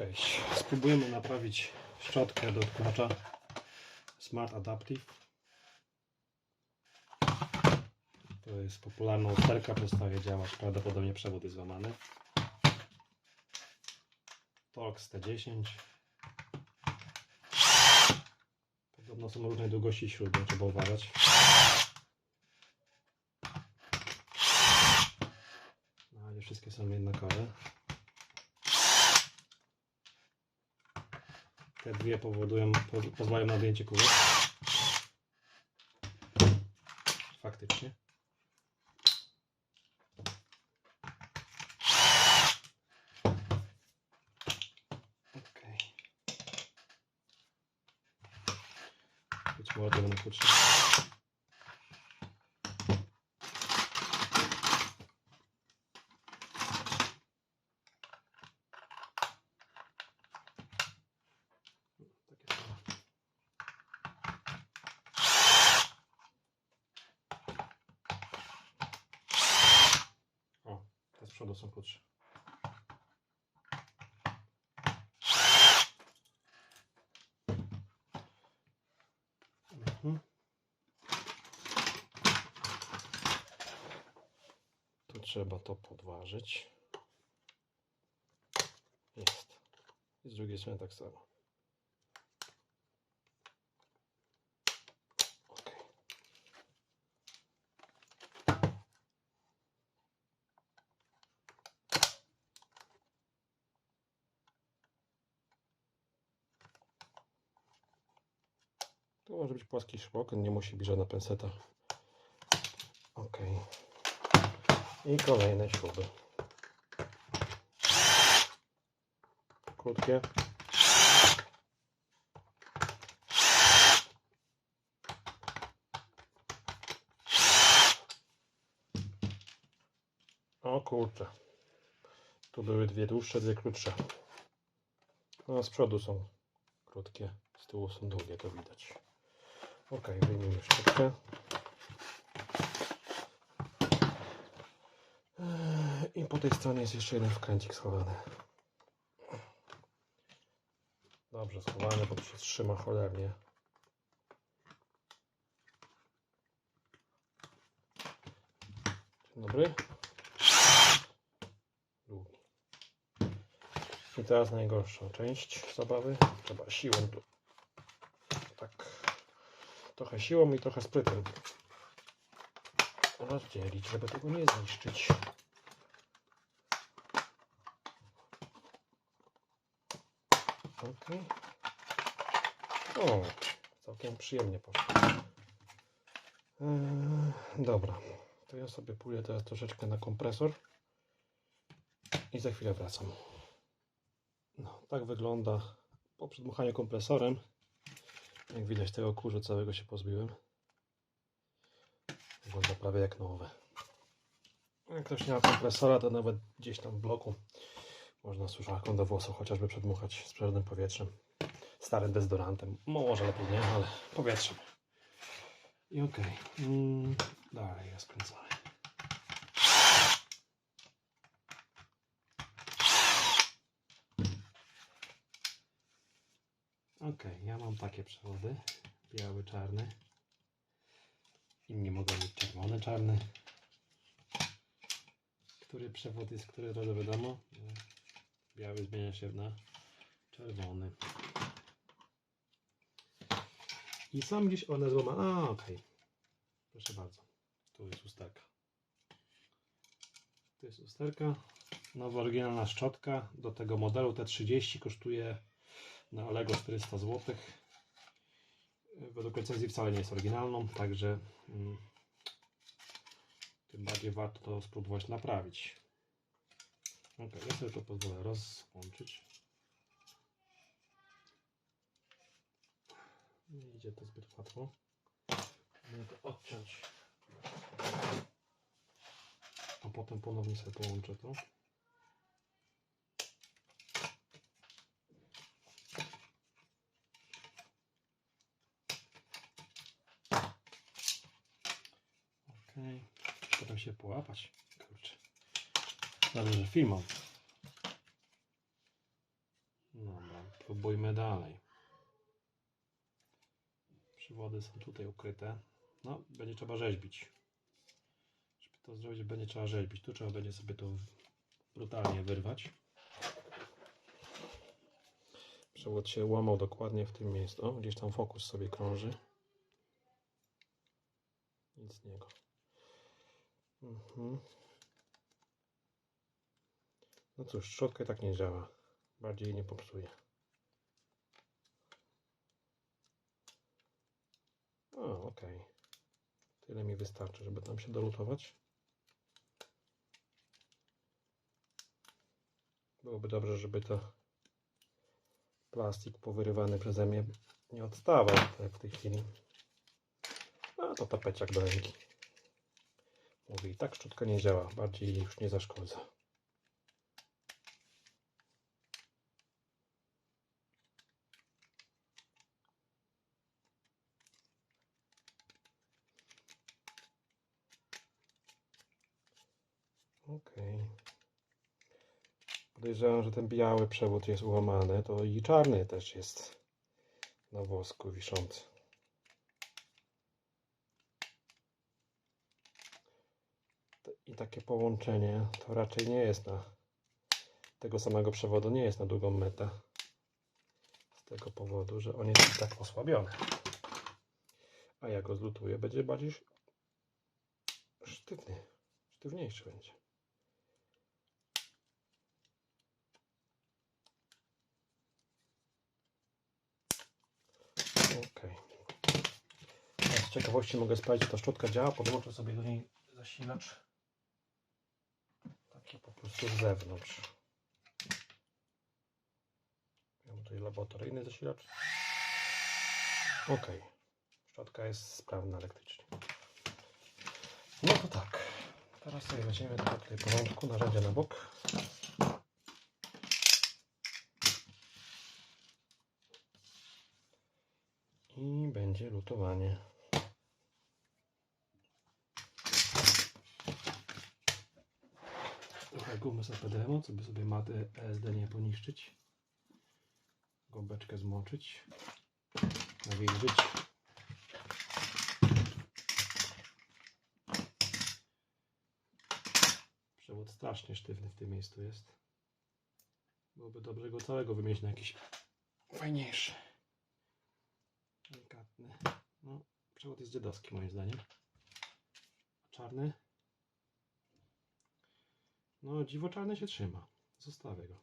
Cześć. Spróbujemy naprawić szczotkę do odkurzacza Smart Adaptive. To jest popularna usterka, przestaje działać. Prawdopodobnie przewód jest złamany. Torx T10. Podobno są różnej długości śruby, trzeba uważać. No, nie wszystkie są jednakowe. Te dwie powodują, po, pozwalają na wyjęcie kółek. Faktycznie. Okej. Być może to będą krótsze. Takie same. O, te z przodu są krótsze. Mhm. Tu trzeba to podważyć. Jest. I z drugiej strony tak samo. Płaski szpok, nie musi być żadna penseta. Ok. I kolejne śruby. Krótkie. O kurczę. Tu były dwie dłuższe, dwie krótsze. A z przodu są krótkie, z tyłu są długie, to widać. Ok, wyjmijmy szczotkę. Eee, I po tej stronie jest jeszcze jeden wkręcik schowany. Dobrze schowany, bo to się trzyma cholernie. Dzień dobry. Długi. I teraz najgorsza część zabawy. Trzeba siłą tu. Trochę siłą i trochę sprytem. Rozdzielić, żeby tego nie zniszczyć. Ok. O, całkiem przyjemnie poszło. Eee, dobra, to ja sobie pójdę teraz troszeczkę na kompresor i za chwilę wracam. No, tak wygląda po przedmuchaniu kompresorem. Jak widać tego kurzu całego się pozbyłem. Wygląda prawie jak nowe. Jak ktoś nie ma kompresora, to nawet gdzieś tam w bloku można suszarką do włosów chociażby przedmuchać z przeróżnym powietrzem. Starym dezodorantem. Może lepiej nie, ale powietrzem. I okej. Mm, dalej ja skręcamy. Ok, ja mam takie przewody. Biały, czarny. Inni mogą być czerwony, czarny. Który przewód jest, który to wiadomo. Biały zmienia się na czerwony. I sam gdzieś one złamane. A, okej. Proszę bardzo. Tu jest usterka. Tu jest usterka. Nowa oryginalna szczotka do tego modelu T30 kosztuje na Allegro 400 zł. Według recenzji wcale nie jest oryginalną, także mm, tym bardziej warto to spróbować naprawić. Ok, ja sobie to pozwolę rozłączyć. Nie idzie to zbyt łatwo. Mogę to odciąć. A potem ponownie sobie połączę to. Okej. Potem połapać. Kurczę. Dobrze, że film mam. Spróbujmy dalej. Przewody są tutaj ukryte. No, będzie trzeba rzeźbić. Żeby to zrobić, będzie trzeba rzeźbić. Tu trzeba będzie sobie to brutalnie wyrwać. Przewód się łamał dokładnie w tym miejscu. O, gdzieś tam fokus sobie krąży. Nic z niego. Mhm. No cóż, szczotka tak nie działa. Bardziej nie popsuje. O, okej. Tyle mi wystarczy, żeby tam się dolutować. Byłoby dobrze, żeby to plastik powyrywany przeze mnie nie odstawał tak w tej chwili. A to tapeciak do ręki. Mówi, i tak szczotka nie działa, bardziej już nie zaszkodza. Okej. Podejrzewam, że ten biały przewód jest ułamany, to i czarny też jest na wosku wiszący. I takie połączenie to raczej nie jest na tego samego przewodu, nie jest na długą metę. Z tego powodu, że on jest tak osłabiony. A jak go zlutuję, będzie bardziej sz- sztywny, sztywniejszy będzie. Okay. Z ciekawości mogę sprawdzić, czy ta szczotka działa. Podłączę sobie do niej zasilacz. Po prostu z zewnątrz. Ja mam tutaj laboratoryjny zasilacz. Ok. Szczotka jest sprawna elektrycznie. No to tak. Teraz sobie weźmiemy to tutaj porządku, narzędzia na bok. I będzie lutowanie. Trochę gumy z APDM, żeby sobie matę ESD nie poniszczyć. Gąbeczkę zmoczyć. Nawilżyć. Przewód strasznie sztywny w tym miejscu jest. Byłoby dobrze go całego wymienić na jakiś fajniejszy. Delikatny. No, przewód jest dziadowski moim zdaniem. Czarny? No, dziwo czarny się trzyma. Zostawię go.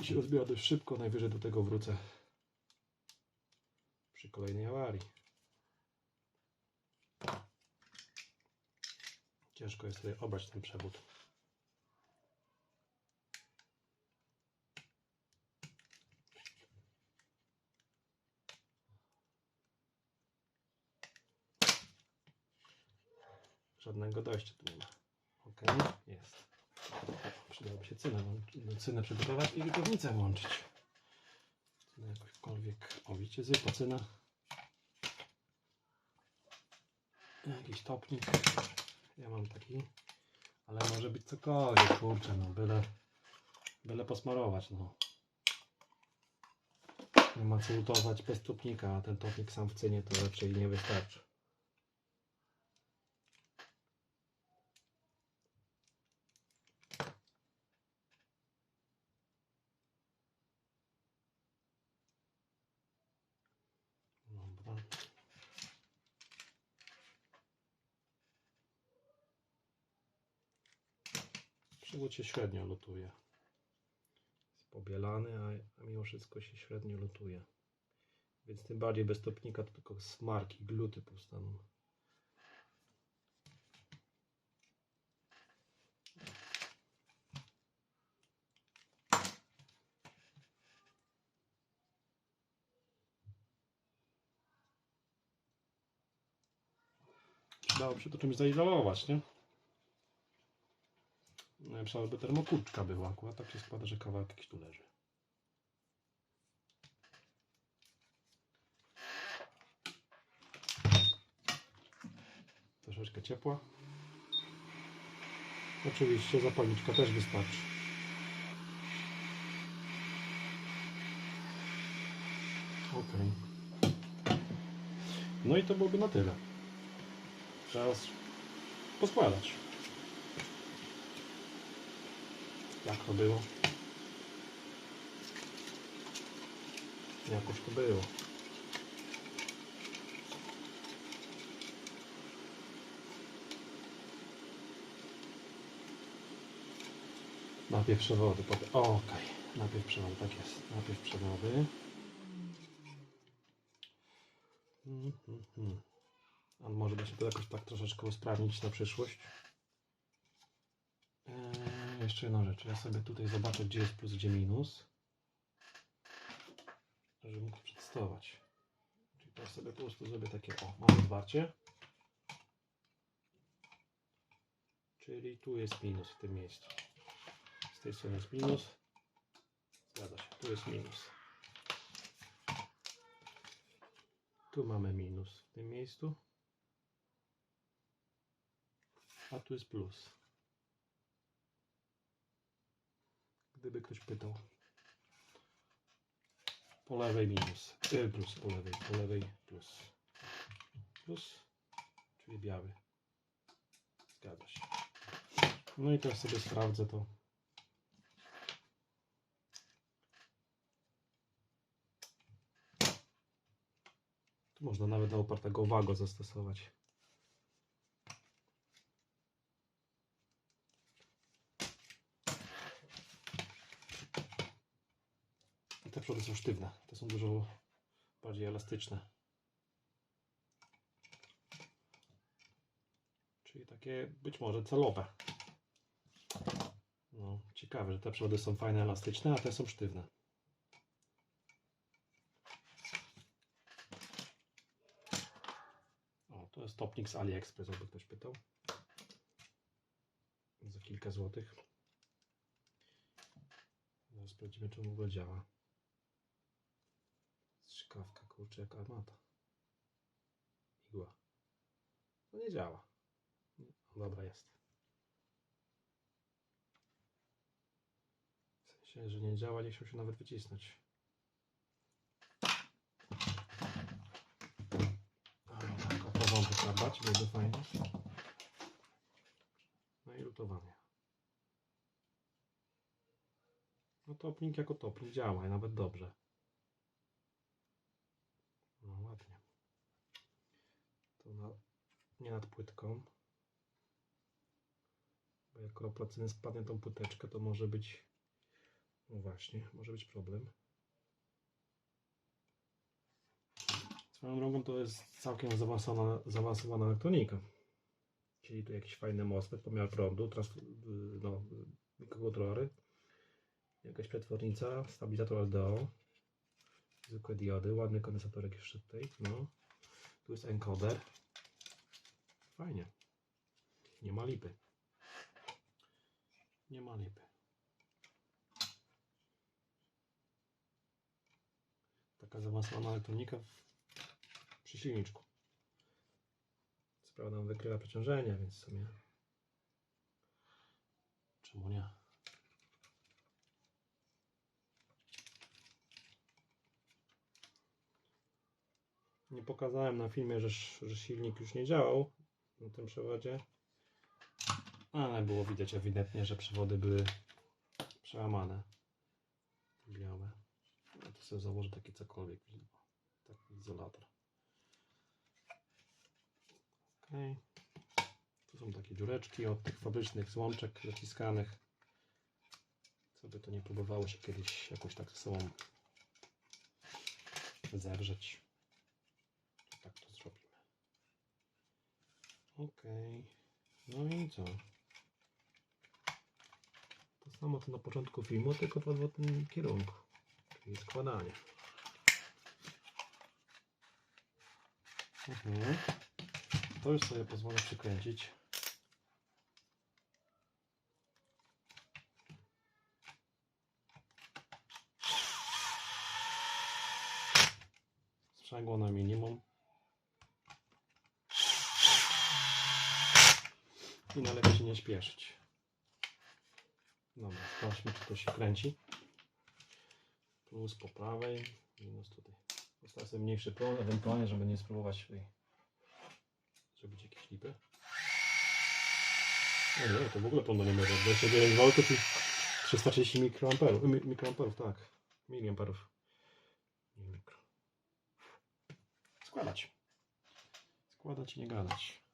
I się rozbiera dość szybko, najwyżej do tego wrócę przy kolejnej awarii. Ciężko jest sobie obrać ten przewód. Żadnego dojścia tu nie ma. Ok, jest. Przydałoby się cynę, włą- cynę przygotować i wykownicę włączyć. Cynę jakąkolwiek. O, widzicie, zwykła. Jakiś topnik. Ja mam taki. Ale może być cokolwiek, kurczę, no byle, byle posmarować, no. Nie ma co lutować bez topnika, a ten topnik sam w cenie to raczej nie wystarczy. Przewód się średnio lutuje. Jest pobielany, a, a mimo wszystko się średnio lutuje. Więc tym bardziej bez topnika to tylko smarki, gluty powstaną. Przydałoby się to czymś zaizolować, nie? Najlepsza by termokurtka była. Akurat tak się składa, że kawałek jakiś tu leży. Troszeczkę ciepła. Oczywiście zapalniczka też wystarczy. Okej. No i to byłoby na tyle. Teraz poskładać. Jak to było? Jakoś to było. Najpierw przewody, Okej, najpierw przewody, tak jest. Najpierw przewody. Mhm, mhm. A może by się to jakoś tak troszeczkę usprawnić na przyszłość? Eee, jeszcze jedna rzecz. Ja sobie tutaj zobaczę, gdzie jest plus, gdzie minus. Żeby mógł przedstawiać. Czyli teraz sobie po prostu zrobię takie, o, mamy zwarcie. Czyli tu jest minus w tym miejscu. Z tej strony jest minus. Zgadza się, tu jest minus. Tu mamy minus w tym miejscu. A tu jest plus. Gdyby ktoś pytał. Po lewej minus. E, plus po lewej, po lewej plus. Plus, czyli biały. Zgadza się. No i teraz sobie sprawdzę to. Tu można nawet do opartego wago zastosować. Przody są sztywne. Te są dużo bardziej elastyczne. Czyli takie być może celowe. No, ciekawe, że te przewody są fajne, elastyczne, a te są sztywne. O, to jest topnik z AliExpress, jakby ktoś pytał. Za kilka złotych. Zaraz sprawdzimy, czy w ogóle działa. Strzykawka, kurczę, jak armata. Igła. No nie działa. No, dobra, jest. W sensie, że nie działa, nie chciał się nawet wycisnąć. Ale tak, o porządek zadbać, będzie fajnie. No i lutowanie. No topnik jako topnik działa i nawet dobrze. No ładnie. To na, nie nad płytką. Bo jak kropla spadnie tą płyteczkę, to może być, no właśnie, może być problem. Swoją drogą to jest całkiem zaawansowana, zaawansowana elektronika. Czyli tu jakiś fajny MOSFET, pomiar prądu, trans, no, mikrokontrolery, jakaś przetwornica, stabilizator LDO, zwykłe diody, ładny kondensatorek jeszcze tutaj, no. Tu jest encoder. Fajnie. Nie ma lipy. Nie ma lipy. Taka zaawansowana elektronika przy silniczku. Co prawda on wykrywa przeciążenie, więc w sumie czemu nie? Nie pokazałem na filmie, że, że silnik już nie działał na tym przewodzie, ale było widać ewidentnie, że przewody były przełamane. Białe. Ja to sobie założę taki cokolwiek. Taki izolator. Ok. Tu są takie dziureczki od tych fabrycznych złączek zaciskanych. Co by to nie próbowało się kiedyś jakoś tak ze sobą zewrzeć. Tak to zrobimy. Ok. No i co? To samo co na początku filmu, tylko w odwrotnym kierunku. Czyli składanie. Mhm. To już sobie pozwolę przykręcić. Sprzęgło na minimum. I należy się nie śpieszyć. Dobra, sprawdźmy czy to się kręci. Plus po prawej, minus tutaj Postawię sobie mniejszy prąd, ewentualnie, żeby nie spróbować tutaj zrobić jakieś lipy. No nie, to w ogóle prądu nie może. 29 V i 330 mikroamperów. Mi, mikroamperów, tak. Miliamperów. Nie mikro. Składać. Składać i nie gadać.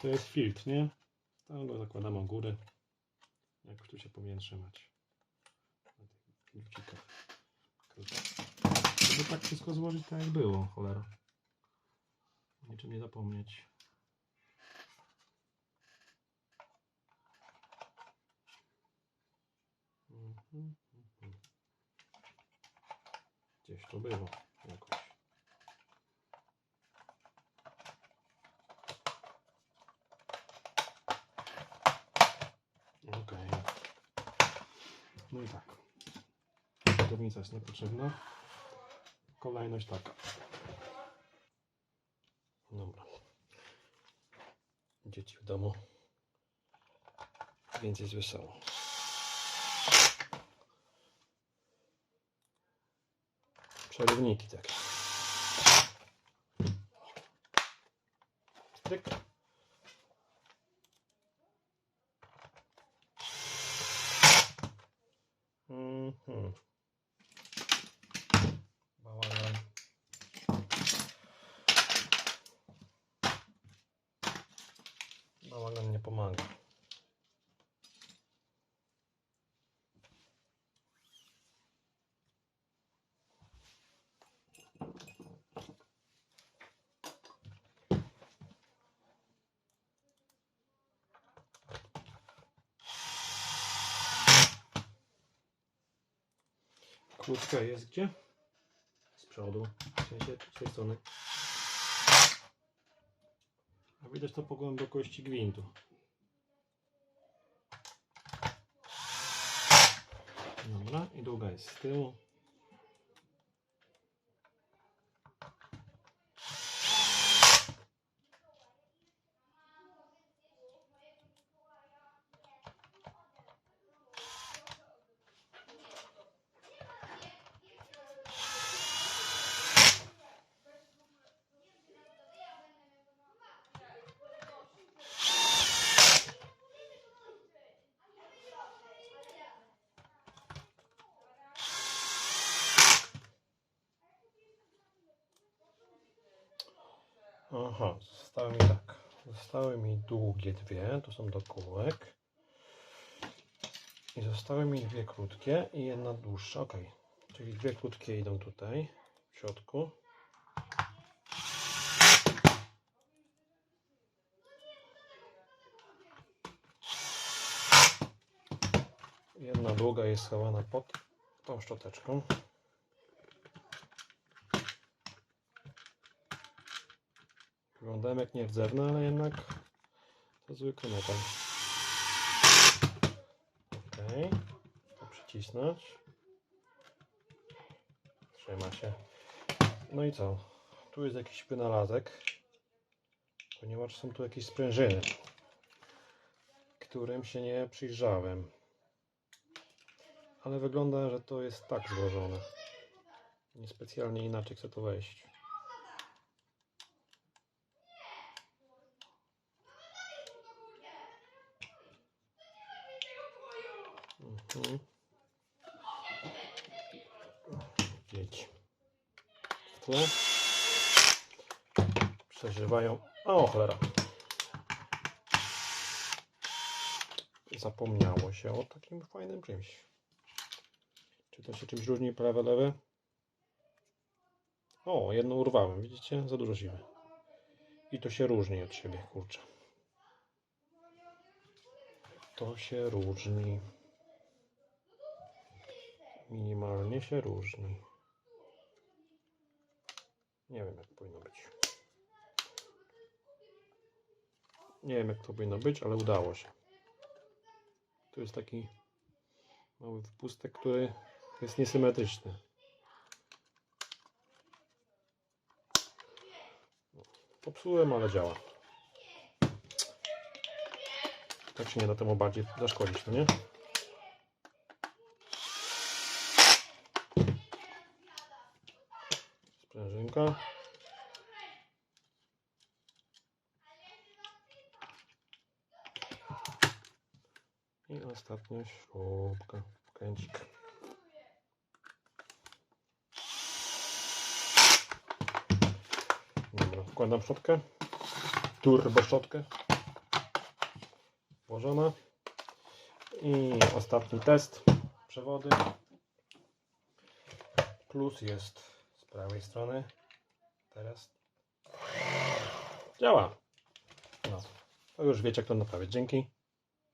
To jest filtr, nie? Tam go zakładamy u góry. Jak tu się powinien trzymać. Żeby tak wszystko złożyć tak jak było, cholera. O niczym nie zapomnieć. Mhm, mhm. Gdzieś to było jakoś. Okej. No i tak. Budownica jest niepotrzebna. Kolejność taka. Dobra. Dzieci w domu. Więc jest wesoło. Przerywniki takie. Mhm. Bałagan. Bałagan nie pomaga. Kłódka jest gdzie? Z przodu, w sensie z tej strony. A widać to po głębokości gwintu. Dobra, i długa jest z tyłu. Aha, zostały mi tak. Zostały mi długie dwie, to są do kółek. I zostały mi dwie krótkie i jedna dłuższa. Ok, czyli dwie krótkie idą tutaj w środku. Jedna długa jest schowana pod tą szczoteczką. Wyglądałem jak nierdzewny, ale jednak to zwykły metal. Ok, to przycisnąć. Trzyma się. No i co? Tu jest jakiś wynalazek, ponieważ są tu jakieś sprężyny, którym się nie przyjrzałem. Ale wygląda, że to jest tak złożone. Niespecjalnie inaczej chcę to wejść. Mhm. Dzieci. Tle. Przeżywają. O, cholera. Zapomniało się o takim fajnym czymś. Czy to się czymś różni prawe, lewe? O, jedno urwałem. Widzicie? Za dużo siły. I to się różni od siebie, kurczę. To się różni. Minimalnie się różni. Nie wiem jak powinno być. Nie wiem jak to powinno być, ale udało się. Tu jest taki mały wpustek, który jest niesymetryczny. Popsułem, ale działa. Tak się nie da temu bardziej zaszkodzić, no nie? Gumka. I ostatnia śrubka, kręcik. Dobra, wkładam szczotkę. Turbo szczotkę. Włożona. I ostatni test. Przewody. Plus jest prawej strony. Teraz działa. No, to już wiecie, jak to naprawić. Dzięki.